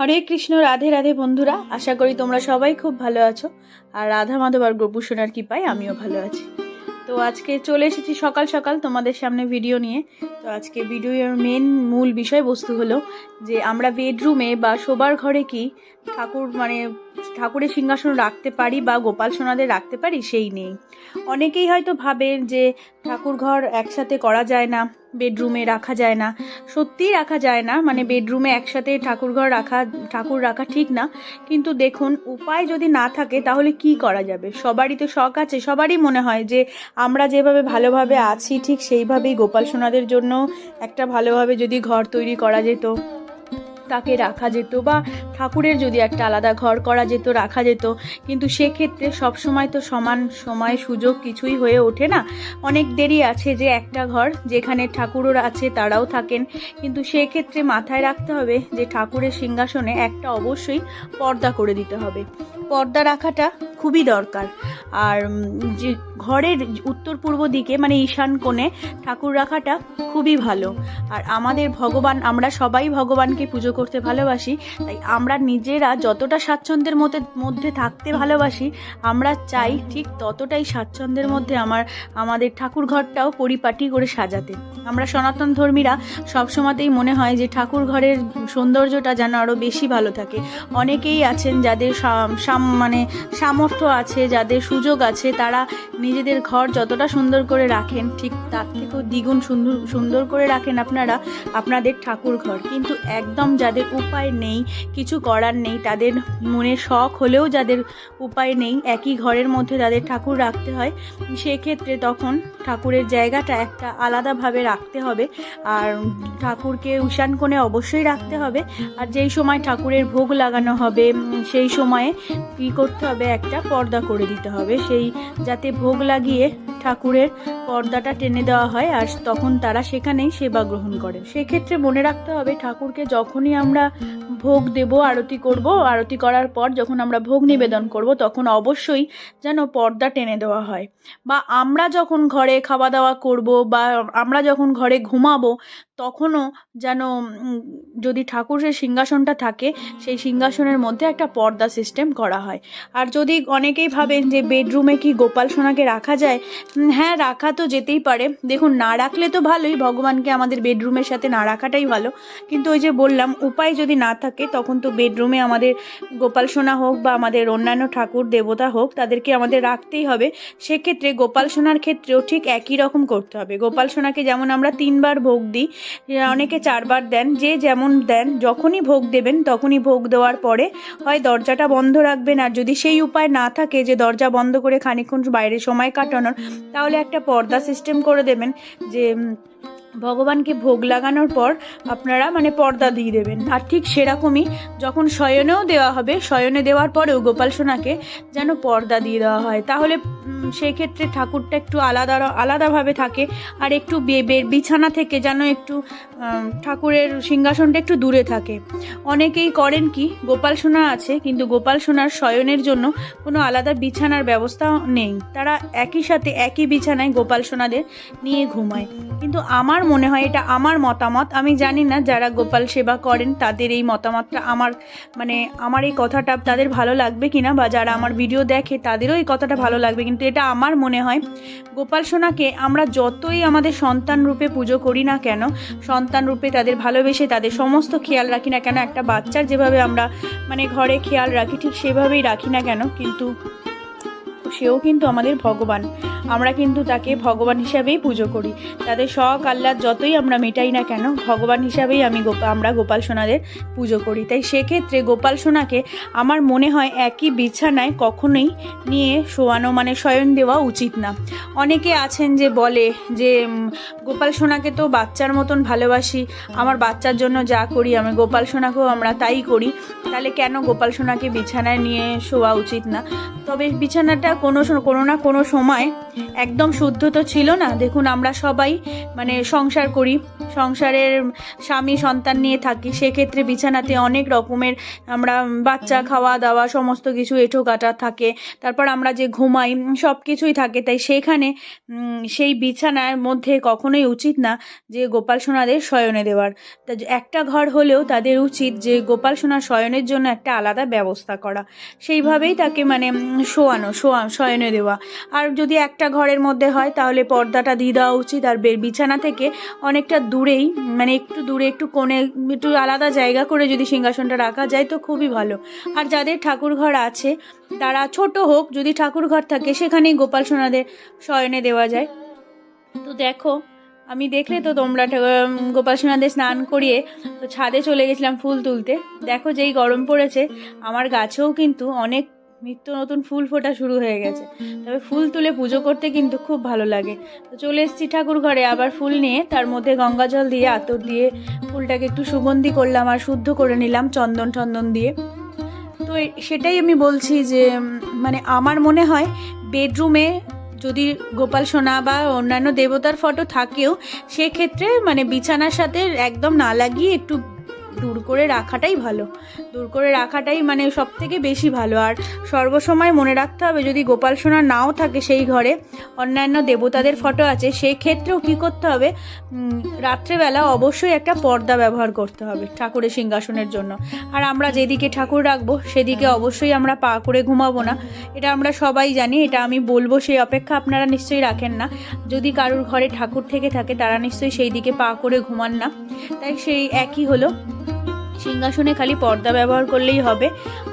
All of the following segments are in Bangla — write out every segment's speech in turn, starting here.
হরে কৃষ্ণ, রাধে রাধে বন্ধুরা, আশা করি তোমরা সবাই খুব ভালো আছো। আর রাধা মাধব আর গোপুসোনার কৃপায় আমিও ভালো আছি। তো আজকে চলে এসেছি সকাল সকাল তোমাদের সামনে ভিডিও নিয়ে। তো আজকে ভিডিওর মেন মূল বিষয়বস্তু হলো যে আমরা বেডরুমে বা শোবার ঘরে কি ঠাকুর মানে ঠাকুরের সিংহাসন রাখতে পারি বা গোপাল সোনাদের রাখতে পারি, সেই নেই। অনেকেই হয়তো ভাবেন যে ঠাকুর ঘর একসাথে করা যায় না, বেডরুমে রাখা যায় না। সত্যিই রাখা যায় না মানে বেডরুমে একসাথে ঠাকুর ঘর রাখা, ঠাকুর রাখা ঠিক না। কিন্তু দেখুন, উপায় যদি না থাকে তাহলে কি করা যাবে? সবারই তো শখ আছে, সবারই মনে হয় যে আমরা যেভাবে ভালোভাবে আছি, ঠিক সেইভাবেই গোপাল সোনাদের জন্য একটা ভালোভাবে যদি ঘর তৈরি করা যেত, তাকে রাখা যেত বা ঠাকুরের যদি একটা আলাদা ঘর করা যেত, রাখা যেত, কিন্তু সেক্ষেত্রে সবসময় তো সমান সময় সুযোগ কিছুই হয়ে ওঠে না। অনেক দেরি আছে যে একটা ঘর, যেখানে ঠাকুরও আছে, তারাও থাকেন। কিন্তু সেক্ষেত্রে মাথায় রাখতে হবে যে ঠাকুরের সিংহাসনে একটা অবশ্যই পর্দা করে দিতে হবে। পর্দা রাখাটা খুবই দরকার। আর যে ঘরের উত্তর পূর্ব দিকে মানে ঈশান কোণে ঠাকুর রাখাটা খুবই ভালো। আর আমাদের ভগবান, আমরা সবাই ভগবানকে পুজো করতে ভালোবাসি, তাই আমরা নিজেরা যতটা স্বাচ্ছন্দ্যের মধ্যে মধ্যে থাকতে ভালোবাসি, আমরা চাই ঠিক ততটাই স্বাচ্ছন্দ্যের মধ্যে আমার, আমাদের ঠাকুর ঘরটাও পরিপাটি করে সাজাতে। আমরা সনাতন ধর্মীরা সবসময়তেই মনে হয় যে ঠাকুর ঘরের সৌন্দর্যটা যেন আরও বেশি ভালো থাকে। অনেকেই আছেন যাদের মানে সামর্থ্য আছে, যাদের সুযোগ আছে, তারা নিজেদের ঘর যতটা সুন্দর করে রাখেন, ঠিক তার থেকেও দ্বিগুণ সুন্দর সুন্দর করে রাখেন আপনারা, আপনাদের ঠাকুর ঘর কিন্তু একদম যাদের উপায় নেই, কিছু করার নেই। তাদের মনে শখ হলেও যাদের উপায় নেই, একই ঘরের মধ্যে তাদের ঠাকুর রাখতে হয়। সেক্ষেত্রে তখন ঠাকুরের জায়গাটা একটা আলাদাভাবে রাখতে হবে। আর ঠাকুরকে উষান কোণে অবশ্যই রাখতে হবে। আর যেই সময় ঠাকুরের ভোগ লাগানো হবে, সেই সময়ে কী করতে হবে? একটা পর্দা করে দিতে হবে। সেই যাতে ভোগ লাগিয়ে ঠাকুরের পর্দাটা টেনে দেওয়া হয় আর তখন তারা সেখানেই সেবা গ্রহণ করে। সেক্ষেত্রে মনে রাখতে হবে, ঠাকুরকে যখনই আমরা ভোগ দেব আরতি করব। আরতি করার পর যখন আমরা ভোগ নিবেদন করব, তখন অবশ্যই যেন পর্দা টেনে দেওয়া হয়। বা আমরা যখন ঘরে খাওয়া দাওয়া করব বা আমরা যখন ঘরে ঘুমাবো, তখনও যেন যদি ঠাকুরের সিংহাসনটা থাকে, সেই সিংহাসনের মধ্যে একটা পর্দা সিস্টেম করা হয়। আর যদি অনেকেই ভাবেন যে বেডরুমে কি গোপাল সোনাকে রাখা যায় হ্যাঁ রাখা তো যেতেই পারে। দেখুন, না রাখলে তো ভালোই, ভগবানকে আমাদের বেডরুমের সাথে না রাখাটাই ভালো। কিন্তু ওই যে বললাম, উপায় যদি না থাকে, তখন তো বেডরুমে আমাদের গোপাল সোনা হোক বা আমাদের অন্যান্য ঠাকুর, দেবতা হোক, তাদেরকে আমাদের রাখতেই হবে। সেক্ষেত্রে গোপাল সোনার ক্ষেত্রেও ঠিক একই রকম করতে হবে। গোপাল সোনাকে যেমন আমরা তিনবার ভোগ দিই অনেকে চারবার দেন, যে যেমন দেন, যখনই ভোগ দেবেন, তখনই ভোগ দেওয়ার পরে হয় দরজাটা বন্ধ রাখবেন। আর যদি সেই উপায় না থাকে যে দরজা বন্ধ করে খানিকক্ষণ বাইরে সময় কাটানোর, তাহলে একটা পর্দা সিস্টেম করে দেবেন যে ভগবানকে ভোগ লাগানোর পর আপনারা মানে পর্দা দিয়ে দেবেন। আর ঠিক সেরকমই যখন শয়নেও দেওয়া হবে, শয়নে দেওয়ার পরেও গোপাল সোনাকে যেন পর্দা দিয়ে দেওয়া হয়। তাহলে সেই ক্ষেত্রে ঠাকুরটা একটু আলাদা আলাদাভাবে থাকে আর একটু বিছানা থেকে যেন একটু ঠাকুরের সিংহাসনটা একটু দূরে থাকে। অনেকেই করেন কি, গোপাল সোনা আছে, কিন্তু গোপাল সোনার শয়নের জন্য কোনো আলাদা বিছানার ব্যবস্থা নেই। তারা একই সাথে একই বিছানায় গোপাল সোনাদের নিয়ে ঘুমায়। কিন্তু আমার মনে হয় এটা আমার মতামত। আমি জানি না যারা গোপাল সেবা করেন, তাদের এই মতামতটা আমার মানে আমার এই কথাটা তাদের ভালো লাগবে কিনা বা যারা আমার ভিডিও দেখে, তাদেরও এই কথাটা ভালো লাগবে। কিন্তু এটা আমার মনে হয়, গোপাল সোনাকে আমরা যতই আমাদের সন্তান রূপে পুজো করি না কেন, সন্তান রূপে তাদের ভালোবেসে তাদের সমস্ত খেয়াল রাখি না কেন, একটা বাচ্চার যেভাবে আমরা মানে ঘরে খেয়াল রাখি, ঠিক সেভাবেই রাখি না কেন, কিন্তু সেও কিন্তু আমাদের ভগবান। আমরা কিন্তু তাকে ভগবান হিসাবেই পুজো করি। তাদের শখ, আহ্লাদ যতই আমরা মেটাই না কেন, ভগবান হিসাবেই আমি আমরা গোপাল সোনাদের পুজো করি। তাই সেক্ষেত্রে গোপাল সোনাকে আমার মনে হয় একই বিছানায় কখনোই নিয়ে শোয়ানো মানে শয়ন দেওয়া উচিত না। অনেকে আছেন যে বলে যে গোপাল সোনাকে তো বাচ্চার মতন ভালোবাসি, আমার বাচ্চার জন্য যা করি আমি গোপাল সোনাকেও আমরা তাই করি। তাহলে কেন গোপাল সোনাকে বিছানায় নিয়ে শোয়া উচিত না? তবে বিছানাটা কোনো কোনো না কোনো সময় একদম শুদ্ধ তো ছিল না। দেখুন আমরা সবাই মানে সংসার করি। সংসারের স্বামী সন্তান নিয়ে থাকি, সেক্ষেত্রে বিছানাতে অনেক রকমের আমরা বাচ্চা খাওয়া দাওয়া সমস্ত কিছু এঁঠো কাটা থাকে, তারপর আমরা যে ঘুমাই, সব কিছুই থাকে। তাই সেখানে সেই বিছানার মধ্যে কখনোই উচিত না যে গোপাল সোনাদের শয়নে দেওয়ার। তা একটা ঘর হলেও তাদের উচিত যে গোপাল সোনার শয়নের জন্য একটা আলাদা ব্যবস্থা করা। সেইভাবেই তাকে মানে শোয়ানো, শোয়া, শয়নে দেওয়া। আর যদি একটা ঘরের মধ্যে হয়, তাহলে পর্দাটা দিয়ে দেওয়া উচিত। আর বিছানা থেকে অনেকটা দূরেই মানে একটু দূরে, একটু কোণে, একটু আলাদা জায়গা করে যদি সিংহাসনটা রাখা যায় তো খুবই ভালো। আর যাদের ঠাকুর ঘর আছে, তারা ছোট হোক, যদি ঠাকুর ঘর থাকে, সেখানেই গোপাল সোনাদের শয়নে দেওয়া যায়। তো দেখো, আমি দেখলে তো তোমরা গোপাল সোনাদের স্নান করিয়ে তো ছাদে চলে গেছিলাম ফুল তুলতে। দেখো যেই গরম পড়েছে, আমার গাছেও কিন্তু অনেক নিত্য নতুন ফুল ফোটা শুরু হয়ে গেছে। তবে ফুল তুলে পুজো করতে কিন্তু খুব ভালো লাগে। তো চলে এসেছি ঠাকুর ঘরে আবার ফুল নিয়ে। তার মধ্যে গঙ্গা জল দিয়ে, আতর দিয়ে ফুলটাকে একটু সুগন্ধি করলাম আর শুদ্ধ করে নিলাম চন্দন টন্দন দিয়ে। তো সেটাই আমি বলছি যে মানে আমার মনে হয় বেডরুমে যদি গোপাল সোনা বা অন্যান্য দেবতার ফটো থাকেও, সেক্ষেত্রে মানে বিছানার সাথে একদম না লাগিয়ে একটু দূর করে রাখাটাই ভালো। দূর করে রাখাটাই মানে সব থেকে বেশি ভালো। আর সর্বসময় মনে রাখতে হবে, যদি গোপাল সোনা নাও থাকে সেই ঘরে, অন্যান্য দেবতাদের ফটো আছে সেই ক্ষেত্রেও কী করতে হবে? রাত্রেবেলা অবশ্যই একটা পর্দা ব্যবহার করতে হবে ঠাকুরের সিংহাসনের জন্য। আর আমরা যেদিকে ঠাকুর রাখব, সেদিকে অবশ্যই আমরা পা করে ঘুমাবো না। এটা আমরা সবাই জানি, এটা আমি বলব, সেই অপেক্ষা আপনারা নিশ্চয়ই রাখেন না। যদি কারুর ঘরে ঠাকুর থেকে থাকে, তারা নিশ্চয়ই সেই দিকে পা করে ঘুমান না। তাই সেই একই হলো। সিংহাসনে খালি পর্দা ব্যবহার করলেই হবে।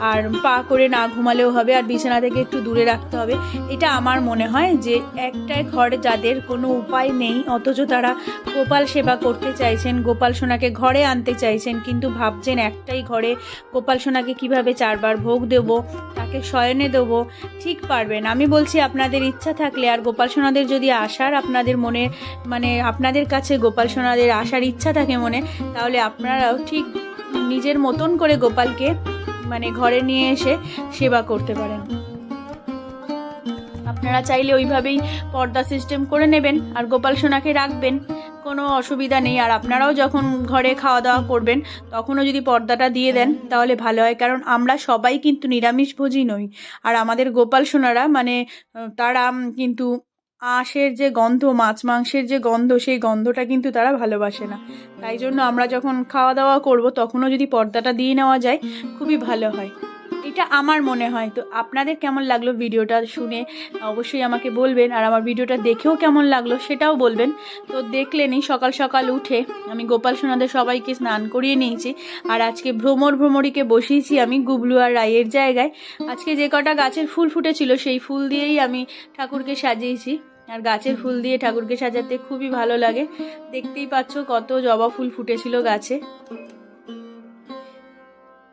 আর পা করে না ঘুমালেও হবে, আর বিছানা থেকে একটু দূরে রাখতে হবে। এটা আমার মনে হয় যে একটাই ঘরে যাদের কোনো উপায় নেই, অথচ তারা গোপাল সেবা করতে চাইছেন, গোপাল সোনাকে ঘরে আনতে চাইছেন, কিন্তু ভাবছেন একটাই ঘরে গোপাল সোনাকে কীভাবে চারবার ভোগ দেব, তাকে শয়নে দেব, ঠিক পারবেন আমি বলছি, আপনাদের ইচ্ছা থাকলে, আর গোপাল সোনাদের যদি আসার আপনাদের মনে মানে আপনাদের কাছে গোপাল সোনাদের আসার ইচ্ছা থাকে মনে, তাহলে আপনারাও ঠিক নিজের মতন করে গোপালকে মানে ঘরে নিয়ে এসে সেবা করতে পারেন। আপনারা চাইলে ওইভাবেই পর্দা সিস্টেম করে নেবেন, আর গোপাল সোনাকে রাখবেন। কোনো অসুবিধা নেই, আর আপনারাও যখন ঘরে খাওয়া দাওয়া করবেন, তখনও যদি পর্দাটা দিয়ে দেন, তাহলে ভালো হয়। কারণ আমরা সবাই কিন্তু নিরামিষভোজী নই। আর আমাদের গোপাল সোনারা মানে তারা কিন্তু আঁশের যে গন্ধ, মাছ মাংসের যে গন্ধ, সেই গন্ধটা কিন্তু তারা ভালোবাসে না। তাই জন্য আমরা যখন খাওয়া দাওয়া করব, তখনও যদি পর্দাটা দিয়ে নেওয়া যায়, খুবই ভালো হয়। এটা আমার মনে হয়। তো আপনাদের কেমন লাগল ভিডিওটা শুনে? অবশ্যই আমাকে বলবেন। আর আমার ভিডিওটা দেখেও কেমন লাগল সেটাও বলবেন। তো দেখলেনই সকাল সকাল উঠে আমি গোপাল সোনাদের সবাইকে স্নান করিয়ে নিয়েছি। আর আজকে ভ্রমর ভ্রমরীকে বসিয়েছি আমি গুবলু আর রায়ের জায়গায়। আজকে যে কটা গাছের ফুল ফুটেছিল, সেই ফুল দিয়েই আমি ঠাকুরকে সাজিয়েছি। আর গাছের ফুল দিয়ে ঠাকুরকে সাজাতে খুবই ভালো লাগে। দেখতেই পাচ্ছ কত জবা ফুল ফুটেছিল গাছে।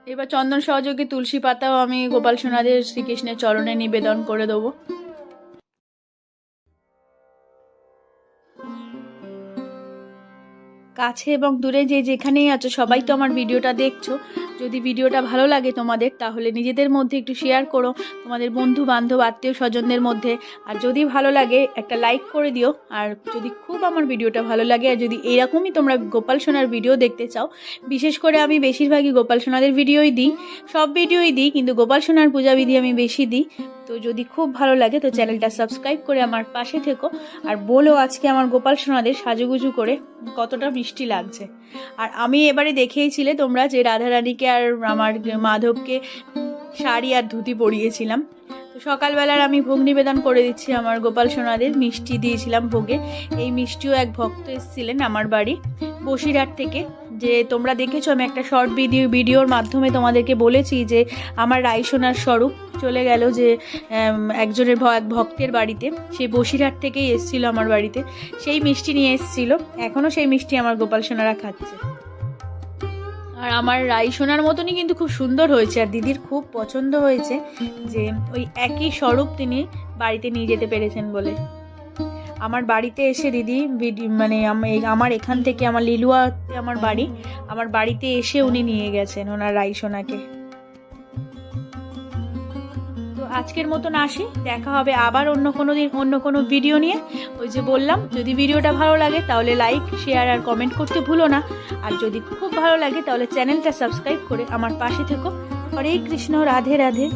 এবার চন্দন সহযোগে তুলসী পাতাও আমি গোপাল সোনাদের শ্রীকৃষ্ণের চরণে নিবেদন করে দেবো। কাছে এবং দূরে যে যেখানেই আছো, সবাই তো আমার ভিডিওটা দেখছ। যদি ভিডিওটা ভালো লাগে তোমাদের, তাহলে নিজেদের মধ্যে একটু শেয়ার করো, তোমাদের বন্ধু বান্ধব, আত্মীয় স্বজনদের মধ্যে। আর যদি ভালো লাগে, একটা লাইক করে দিও। আর যদি খুব আমার ভিডিওটা ভালো লাগে, আর যদি এরকমই তোমরা গোপাল সোনার ভিডিও দেখতে চাও, বিশেষ করে আমি বেশিরভাগই গোপাল সোনাদের ভিডিওই দিই। সব ভিডিওই দিই, কিন্তু গোপাল সোনার পূজাবিধি আমি বেশি দিই। তো যদি খুব ভালো লাগে, তো চ্যানেলটা সাবস্ক্রাইব করে আমার পাশে থেকো। আর বলো আজকে আমার গোপাল সোনাদের সাজুগুজু করে কতটা মিষ্টি লাগছে। আর আমি এবারে দেখেইছিলে তোমরা যে রাধারানীকে আর আমার মাধবকে শাড়ি আর ধুতি পরিয়েছিলাম। সকালবেলার আমি ভোগ নিবেদন করে দিচ্ছি আমার গোপাল সোনাদের, মিষ্টি দিয়েছিলাম ভোগে। এই মিষ্টিও এক ভক্ত এসেছিলেন আমার বাড়ি, বসিরহাট থেকে। যে তোমরা দেখেছ, আমি একটা শর্ট ভিডিও ভিডিওর মাধ্যমে তোমাদেরকে বলেছি যে আমার রাইসোনার স্বরূপ চলে গেল যে একজনের এক ভক্তের বাড়িতে। সেই বসিরহাট থেকেই এসেছিল আমার বাড়িতে। সেই মিষ্টি নিয়ে এসেছিল। এখনও সেই মিষ্টি আমার গোপাল সোনারা খাচ্ছে। আর আমার রাই সোনার মতনই কিন্তু খুব সুন্দর হয়েছে, আর দিদির খুব পছন্দ হয়েছে যে ওই একই স্বরূপ তিনি বাড়িতে নিয়ে যেতে পেরেছেন বলে। আমার বাড়িতে এসে দিদি মানে আম- আমার এখান থেকে, আমার লিলুয়াতে আমার বাড়ি, আমার বাড়িতে এসে উনি নিয়ে গেছেন ওনার রাই সোনাকে। আজকের মতন আসি। দেখা হবে আবার অন্য কোনো দিন, অন্য কোনো ভিডিও নিয়ে। ওই যে বললাম, যদি ভিডিওটা ভালো লাগে তাহলে লাইক শেয়ার আর কমেন্ট করতে ভুলো না। আর যদি খুব ভালো লাগে তাহলে চ্যানেলটা সাবস্ক্রাইব করে আমার পাশে থেকো। হরে কৃষ্ণ, রাধে রাধে।